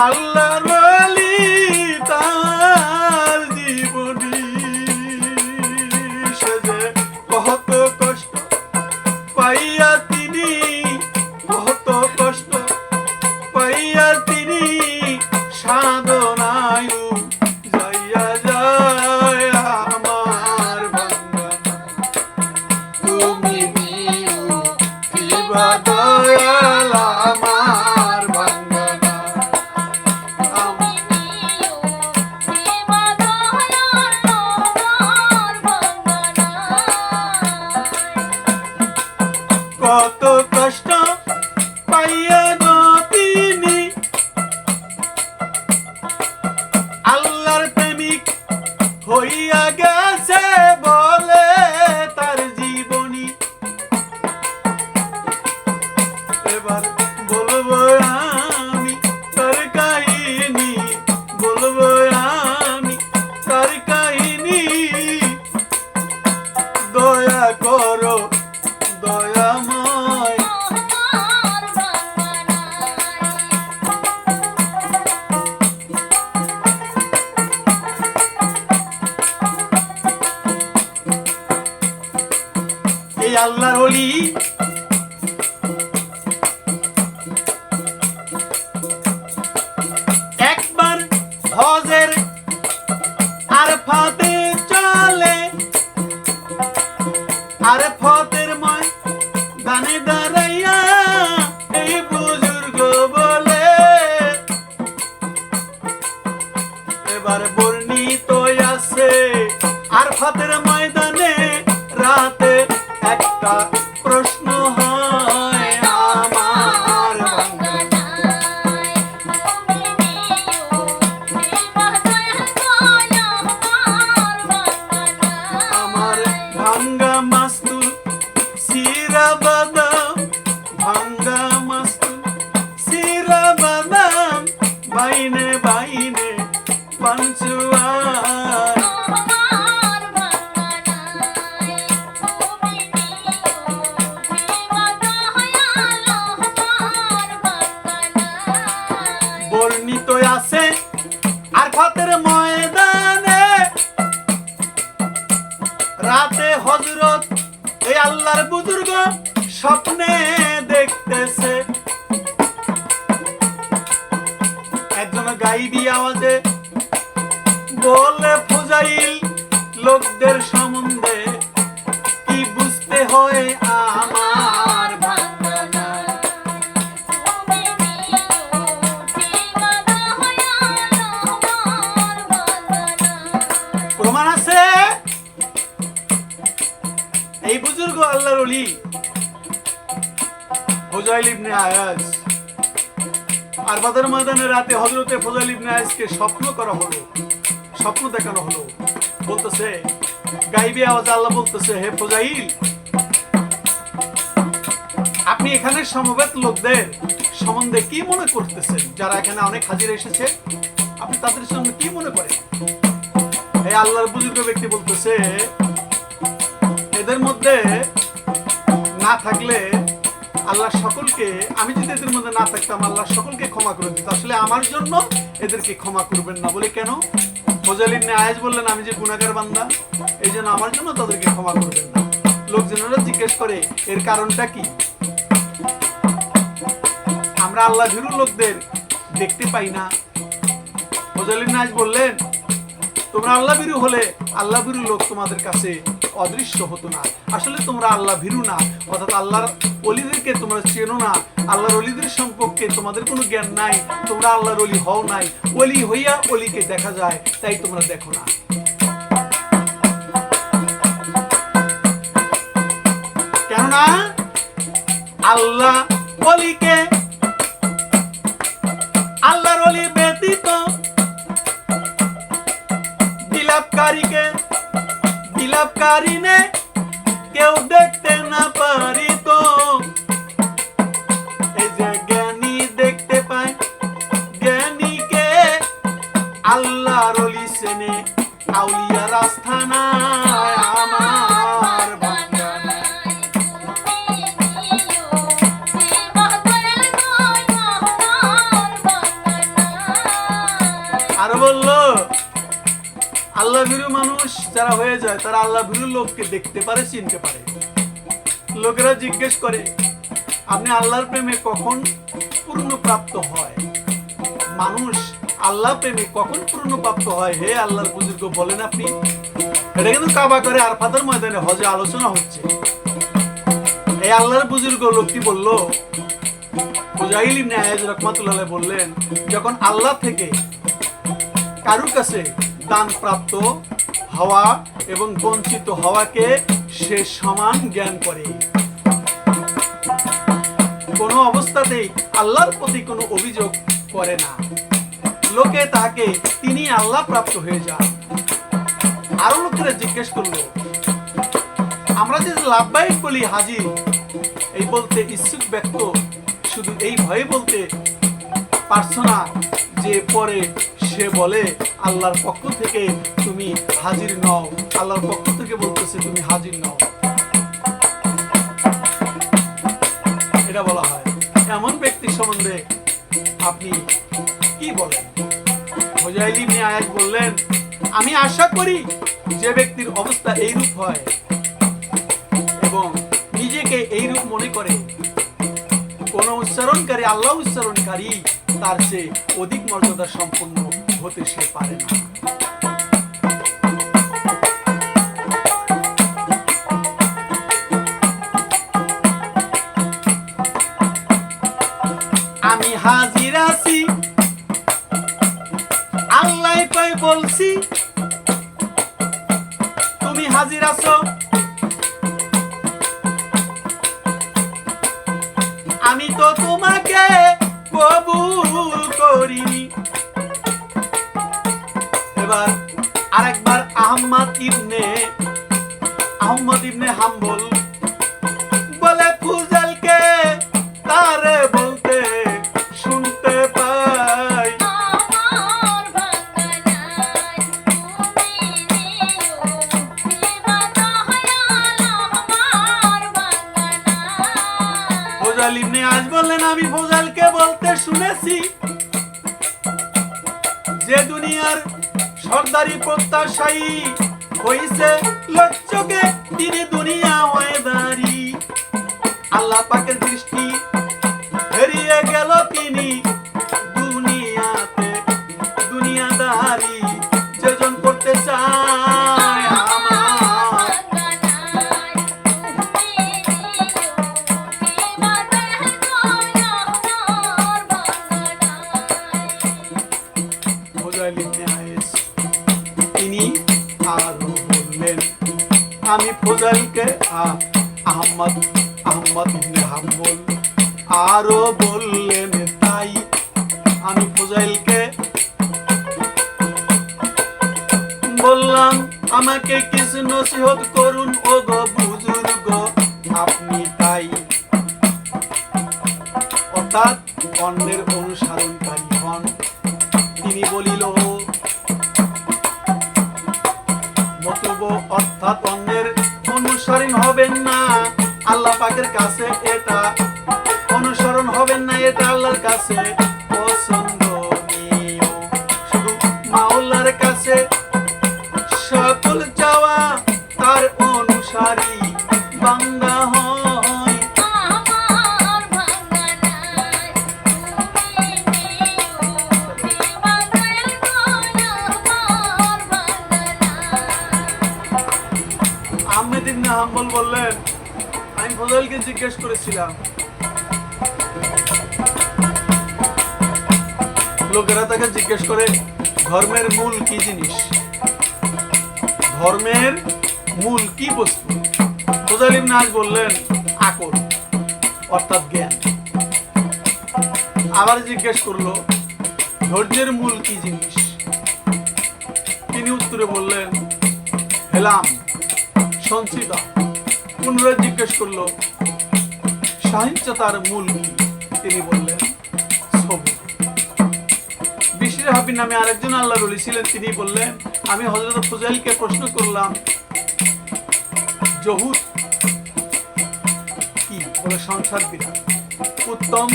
আল্লাহর বাইনে পাঞ্চুয়া বুজুর্গ আল্লাহর অলি ফজাইল ইবনে আয়াজ। আর বাদের ময়দানে রাতে হজরতে ফজাইল ইবনে আয়াজকে স্বপ্ন করা হলো, স্বপ্ন দেখানো হলো। বলতেছে, গাইবে আওয়াজ আল্লাহ বলতেছে, হে ফজাইল, আপনি এখানে সমবেত লোকদের সম্বন্ধে কি মনে করতেছেন? যারা এখানে অনেক হাজির এসেছে, আপনি তাদের সঙ্গে কি মনে করেন? এই আল্লাহর বুজুর্গ ব্যক্তি বলতেছে এদের মধ্যে না থাকলে আল্লাহ সকলকে, আমি যদি এদের মধ্যে না থাকতাম, আল্লাহ সকলকে ক্ষমা করে দিত। আসলে আমার জন্য এদেরকে ক্ষমা করবেন না। বলে কেন? ফজালিন আয়াজ বললেন, আমি যে গুণাগার বান্দা, এই জন্য আমার জন্য তাদেরকে ক্ষমা করবেন না। লোকজনেরা জিজ্ঞেস করে, এর কারণটা কি? আমরা আল্লাহ ভীরু লোকদের দেখতে পাই না। ফজালিন আয়াজ বললেন, তোমরা আল্লাহ ভীরু হলে আল্লাহ ভীরু লোক তোমাদের কাছে অদৃশ্য হতো না। আসলে তোমরা আল্লাহ ভীরু না, অর্থাৎ আল্লাহর অলিদেরকে তোমরা চেনো না, আল্লাহর অলিদের সম্পর্কে তোমাদের কোনো জ্ঞান নাই, তোমরা আল্লাহর অলি হও নাই, অলি হইয়া অলিকে দেখা যায়, তাই তোমরা দেখো না। কেননা আল্লাহ অলিকে, আল্লাহর অলি ব্যতীত বিলাপকারীকে বিলাপকারিনে কেউ দেখতে না পারিত এই যে জ্ঞানী দেখতে পায় জ্ঞানী কে আল্লাহ রলি সেনে আউলিয়া আস্থানা যারা হয়ে যায়, তারা আল্লাহ ভীরু লোককে দেখতে পারে, চিনতে পারে। লোকেরা জিজ্ঞেস করে, আপনি আল্লাহর প্রেমে কখন পূর্ণ প্রাপ্ত হয়? মানুষ আল্লাহ প্রেমে কখন পূর্ণ প্রাপ্ত হয়? হে আল্লাহর বুজুর্গ, বলেন আপনি। এটা কিন্তু কাবা করে আর ফাদার ময়দানে হজে আলোচনা হচ্ছে। এই আল্লাহর বুজুর্গ লোকটি বলল, মুজাহিল ইবনে আয়াজ রহমাতুল্লাহ বললেন, যখন আল্লাহ থেকে কারুর কাছে দান প্রাপ্ত হওয়া এবং বঞ্চিত হওয়াকে সে সমান জ্ঞান করে। কোনো অবস্থাতেই আল্লাহর প্রতি কোনো অভিযোগ করে না। লোকে তাকে তিনি আল্লাহ প্রাপ্ত হয়ে যান। আরও লোকেরা জিজ্ঞেস করল, আমরা যে লাভবাহিক বলি হাজির, এই বলতে ইচ্ছুক ব্যক্ত শুধু এই ভয়ে বলতে পারছ না যে পরে সে বলে, আল্লাহর পক্ষ থেকে তুমি হাজির নও। আল্লাহর পক্ষ থেকে বলতেছে, তুমি হাজির নও। এটা বলা হয়। এমন ব্যক্তি সম্বন্ধে আপনি কি বলেন? মোজাইলি ইবনে আয়াত বললেন, আমি আশা করি যে ব্যক্তির অবস্থা এইরূপ হয় এবং নিজেকে এইরূপ মনে করে। কোন উচ্চারণকারী, আল্লাহ উচ্চারণকারী তার চেয়ে অধিক মর্যাদা সম্পন্ন হতে সে পারে না। আমি হাজির আছি আল্লাহ কই বলছি, তুমি হাজির আছো। আমি তো তোমাকে কবুল করিনি। এবার আরেকবার আহমদ ইবনে আহমদ ইবনে হাম্বল বলে ফুজলকে তারে বলতে শুনতে পাই। ফোজাল ইবনে আজ বললেন আমি ফোজালকে বলতে শুনেছি। সর্দারি প্রত্যাশায়ী হইছে লক্ষ্যকে তিনি দুনিয়া হয়ে দাঁড়ি আল্লাহ পাকের দৃষ্টি অর্থাৎ অন্যের অনুসরণকারী হন। তিনি বলিল অর্থাৎ অন্যের অনুসরণ হবেন না। আল্লাহ পাকের কাছে এটা অনুসরণ হবেন না, এটা আল্লাহর কাছে পছন্দনীয় জিজ্ঞেস করেছিলাম। লোকেরা তাকে জিজ্ঞেস করে, ধর্মের মূল কি জিনিস? ধর্মের মূল কি বস্তু? ফজল ইবনে আজ বললেন, আকল, অর্থাৎ জ্ঞান। আবার জিজ্ঞেস করল, ধৈর্যের মূল কি জিনিস? তিনি উত্তরে বললেন, হেলাম, সঞ্চিতা। পুনরায় জিজ্ঞেস করল সহিংসতার মূল তিনি বললেন সবুর বিশির হাবি নামে আরেকজন আল্লাহ তিনি বললেন, আমি হজরত ফুজাইলকে প্রশ্ন করলাম কি? বলে, সংসার বিধান। উত্তম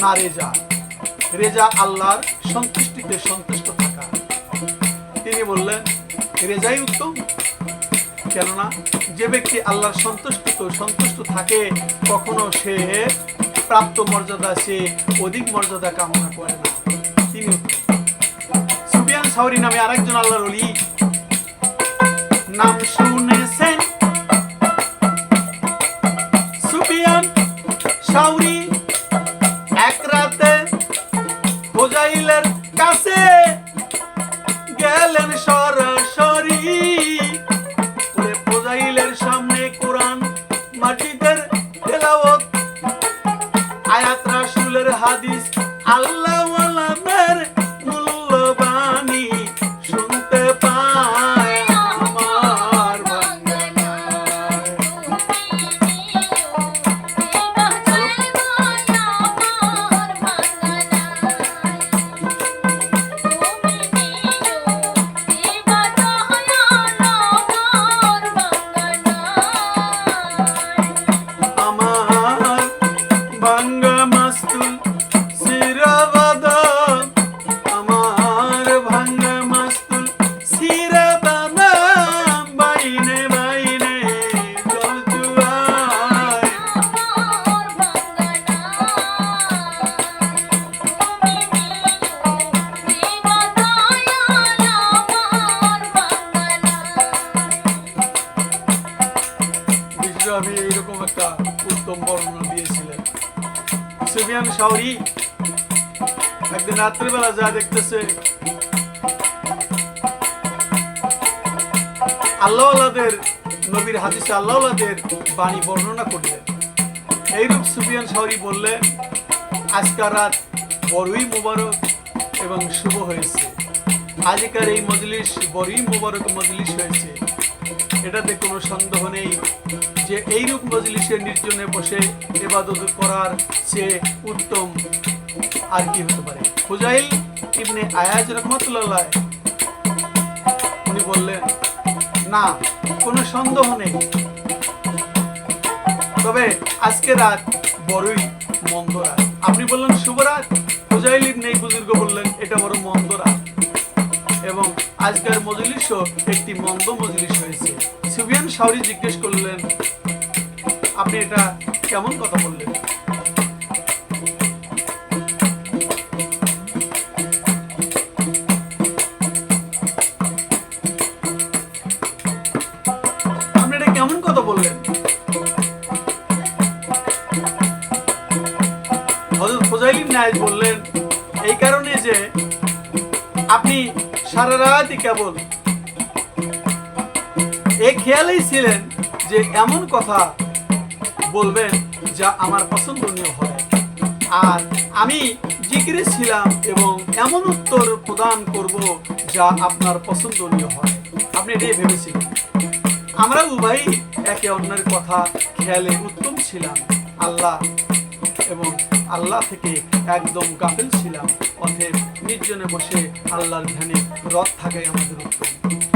না রেজা? রেজা আল্লাহর সন্তুষ্টিতে সন্তুষ্ট থাকা। তিনি বললেন, রেজাই উত্তম, কেননা যে ব্যক্তি আল্লাহর সন্তুষ্ট সন্তুষ্ট থাকে, কখনো সে প্রাপ্ত মর্যাদা, সে অধিক মর্যাদা কামনা করে না। তিনি সুফিয়ান সাউরি নামে আরেকজন আল্লাহর অলি নাম শুনেছেন? সুফিয়ান সাউরি আল্লাহ সুফিয়ান শাওরি একদিন রাত্রিবেলা যা দেখতেছে। আল্লাহওয়ালাদের, নবীর হাদিসে আল্লাহওয়ালাদের বাণী বর্ণনা করলেন। এইরূপ সুফিয়ান শাওরি বললেন আজকার রাত বড়ই মুবারক এবং শুভ হয়েছে। আজকের এই মজলিস বড়ই মুবারক মজলিস হয়েছে। এটাতে কোনো সন্দেহ নেই যে এইরূপ মজলিসের নির্জনে বসে এবাদত করার চেয়ে উত্তম আর কি হতে পারে। হুজাইল ইবনে আয়াজ রহমতুল্লাহ উনি বললেন, না, কোনো সন্দেহ নেই। তবে আজকে রাত বড়ই মন্দ রাত। আপনি বললেন, শুভ রাত? হুজাইল ইবনে বুজুর্গ বললেন, এটা বড় মন্দ রাত। এবং আজকের মজলিসও একটি মন্দ মজলিস হয়েছে। সুবিয়ান শাওরি জিজ্ঞেস করলেন, আপনি এটা কেমন কথা বললেন? বললেন? বললেন, এই কারণে যে আপনি সারা রাতই কেবল এ খেয়ালেই ছিলেন যে এমন কথা বলবেন যা আমার পছন্দনীয় হবে আর আমি জিকিরে ছিলাম এবং এমন উত্তর প্রদান করব যা আপনার পছন্দনীয় হয়। আপনি এটাই ভেবেছিলেন? আমরা উভয়ই একে অন্যের কথা খেয়ালে উত্তম ছিলাম। আল্লাহ এবং আল্লাহ থেকে একদম গাফিল ছিলাম। অতএব নির্জনে বসে আল্লাহর ধ্যানে রথ থাকাই আমাদের উত্তম।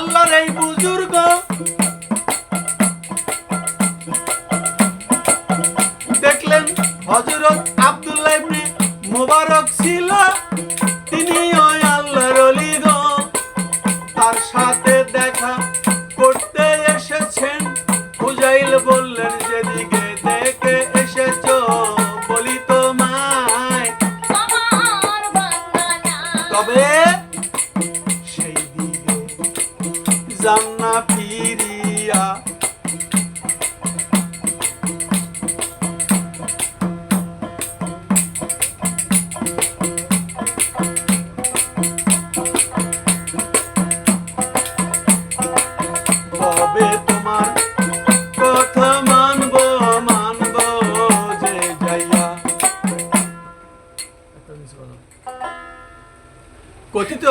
আল্লাহর এই বুজুর্গ। দেখলেন হযরত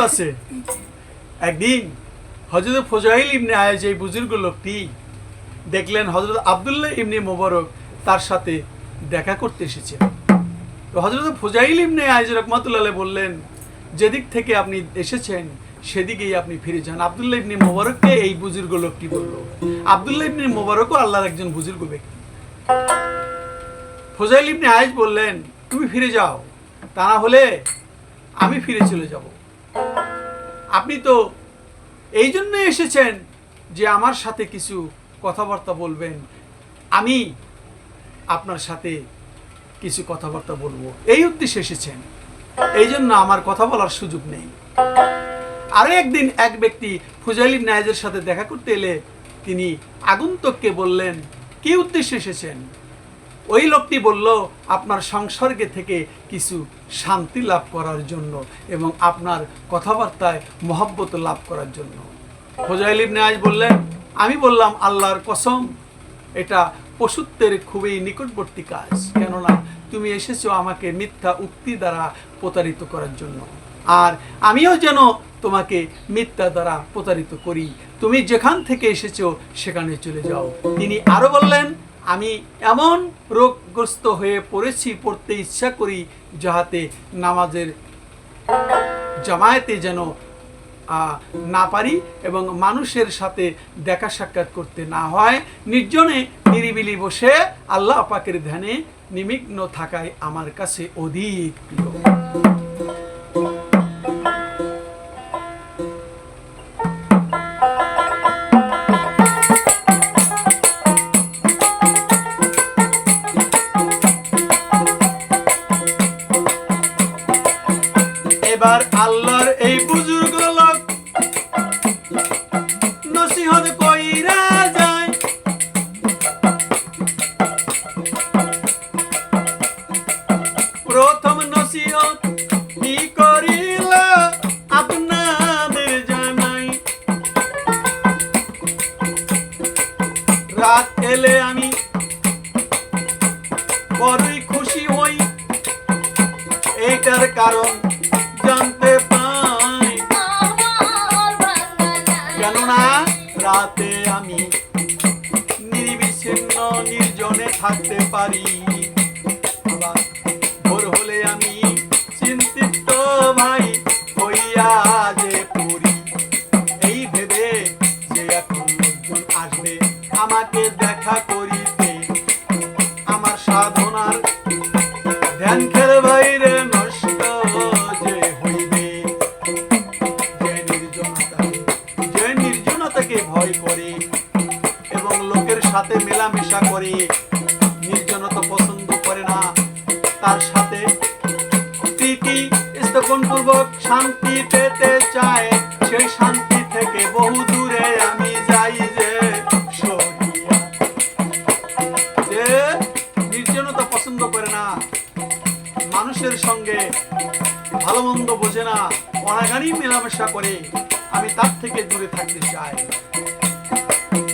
আছে। একদিন হজরত ফজাইল ইবনে আয়াজ এই বুজুর্গ লোকটি দেখলেন হজরত আবদুল্লাহ ইবনে মোবারক তার সাথে দেখা করতে এসেছেন তো হজরত ফজাইল ইবনে আয়াজ রহমাতুল্লাহ বললেন, যেদিক থেকে আপনি এসেছেন, সেদিকেই আপনি ফিরে যান। আবদুল্লাহ ইবনে মোবারককে এই বুজুর্গ লোকটি বলল। আবদুল্লাহ ইবনে মোবারকও আল্লাহর একজন বুজুর্গ ব্যক্তি। ফজাইল ইবনে আয়েজ বললেন, তুমি ফিরে যাও, তা না হলে আমি ফিরে চলে যাব। আপনি তো এই জন্য এসেছেন যে আমার সাথে কিছু কথাবার্তা বলবেন। আমি আপনার সাথে কিছু কথাবার্তা বলব। এই উদ্দেশ্যে এসেছেন। এই জন্য আমার কথা বলার সুযোগ নেই। আরও একদিন এক ব্যক্তি ফুজাইল ইবনে আয়েজের সাথে দেখা করতে এলে তিনি আগন্তককে বললেন, কি উদ্দেশ্যে এসেছেন? ওই লোকটি বলল, আপনার সংসর্গে থেকে কিছু শান্তি লাভ করার জন্য এবং আপনার কথাবার্তায় মহব্বত লাভ করার জন্য। ফজাইল ইবনে আজ বললেন, আমি বললাম, আল্লাহর কসম, এটা পশুত্বের খুবই নিকটবর্তী কাজ। কেননা, তুমি এসেছ আমাকে মিথ্যা উক্তি দ্বারা প্রতারিত করার জন্য। আর আমিও যেন তোমাকে মিথ্যা দ্বারা প্রতারিত করি। তুমি যেখান থেকে এসেছ, সেখানে চলে যাও। তিনি আরও বললেন আমি এমন রোগগ্রস্ত হয়ে পড়েছি, পড়তে ইচ্ছা করি যাহাতে নামাজের জামায়াতে যেন না পারি এবং মানুষের সাথে দেখা সাক্ষাৎ করতে না হয়। নির্জনে নিরিবিলি বসে আল্লাহ পাকের ধ্যানে নিমিগ্ন থাকায় আমার কাছে অধিক প্রিয়। দেখা করিতে আমার সাধনার ধ্যান খেল বাইরে এবং লোকের সাথে মেলামেশা করে, নির্জনতা পছন্দ করে না, তার সাথে স্থাপন পূর্বক শান্তি পেতে চায় সেই শান্তি অনাগানি মেলামেশা করে আমি তার থেকে দূরে থাকতে চাই।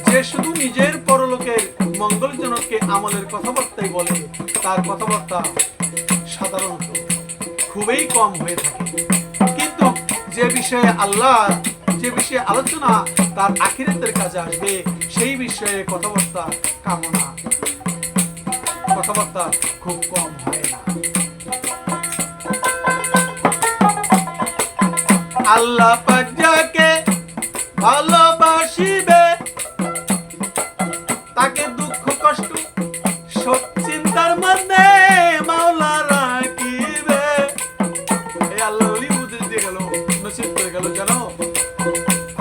যে শুধু নিজের পরলোকের মঙ্গলজনককে আমলের কথাবার্তাই বলে, তার কথাবার্তা সাধারণত খুবই কম হয়ে থাকে। কিন্তু যে বিষয়ে আল্লাহ যে বিষয়ে আলোচনা তার আখিরাতের কাজে আসবে, সেই বিষয়ে কথাবার্তা কামনা, কথাবার্তা খুব কম হয় না। আল্লাহ পাক যাকে ভালোবাসিবে, তাকে দুঃখ, কষ্ট, সব চিন্তার মধ্যে মাওলা রাখিবে। এই আল্লাহ ওলি বুঝে দিয়ে গেল, নসিব করে গেল, জানো?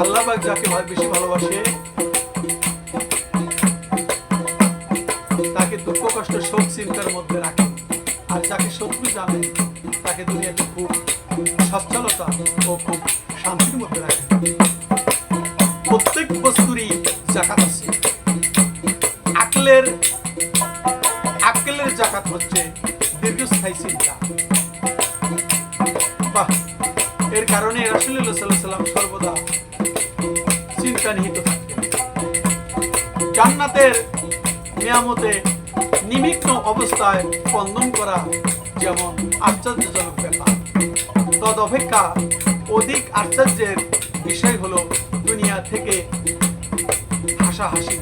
আল্লাহ পাক যাকে বেশি ভালোবাসে, তাকে দুঃখ, কষ্ট শোক চিন্তার মধ্যে রাখে। আর যাকে শত্রু জানে, তাকে দুনিয়াতে খুব সচ্ছলতা ও খুব শান্তির মধ্যে রাখে। প্রত্যেক বস্তুরই জাকাত আছে। আকলের আকলের জাকাত হচ্ছে দীর্ঘস্থায়ী চিন্তা। বাহ, এর কারণে রাসুল্লাহ সর্বদা চিন্তা নিহিত থাকতেন জান্নাতের নিয়ামতে অবস্থায় স্পন্দন করা যেমন আশ্চর্যজনক ব্যাপার। তদ অপেক্ষা অধিক আশ্চর্যের বিষয় হলো দুনিয়া থেকে হাসাহাসি।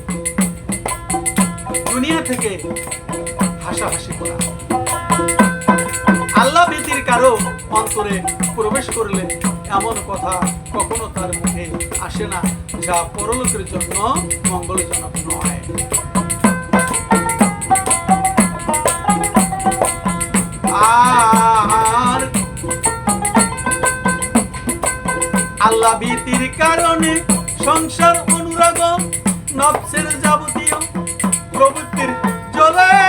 দুনিয়া থেকে হাসাহাসি করা। আল্লাহ ভীতির কারও অন্তরে প্রবেশ করলে এমন কথা কখনো তার মুখে আসে না, যা পরলোকের জন্য মঙ্গলজনক নয়। আর আল্লাহ ভীতির কারণে সংসার অনুরাগ নবসের যাবতীয় প্রবৃত্তির জলে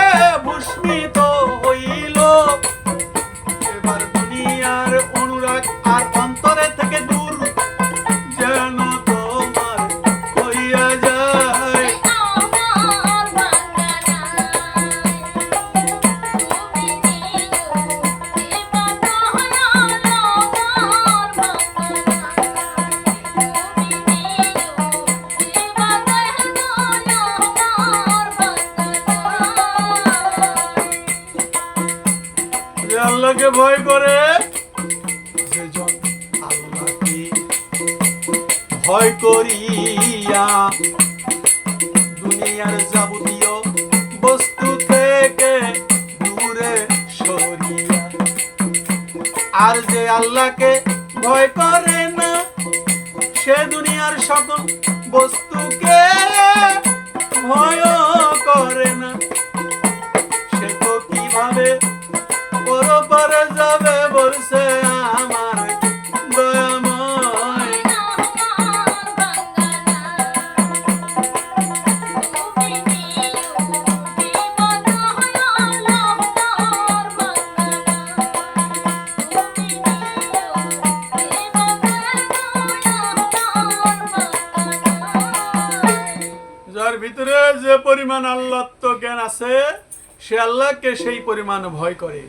সে আল্লাহকে সেই পরিমাণ ভয় করে।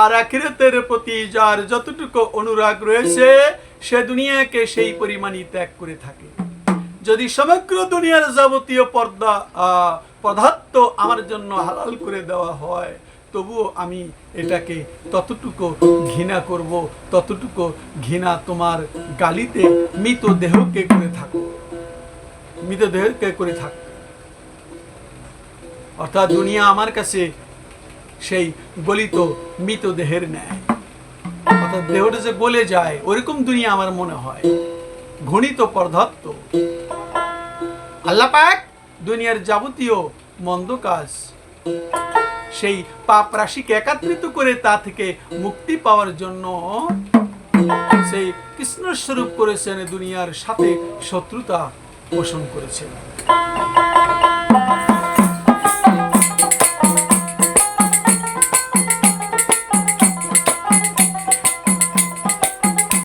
আর আখিরাতের প্রতি যার যতটুকু অনুরাগ রয়েছে, সে দুনিয়াকে সেই পরিমাণই ত্যাগ করে থাকে। যদি সমগ্র দুনিয়ার যাবতীয় পর্দা পদার্থ আমার জন্য হালাল করে দেওয়া হয়, তবুও আমি এটাকে ততটুকু ঘৃণা করব, ততটুকু ঘৃণা তোমার গালিতে, মৃত দেহকে করে থাকো মৃতদেহকে করে থাক অর্থাৎ দুনিয়া আমার কাছে সেই গলিত মৃতদেহের ন্যায়। অর্থাৎ দেহটা যে গলে যায় ওরকম দুনিয়া আমার মনে হয়। ঘনিত পদার্থ আল্লাহ পাক দুনিয়ার যাবতীয় মন্দ কাজ সেই পাপ রাশিকে একত্রিত করে তা থেকে মুক্তি পাওয়ার জন্য সেই কৃষ্ণ স্বরূপ করেছেন দুনিয়ার সাথে শত্রুতা পোষণ করেছেন।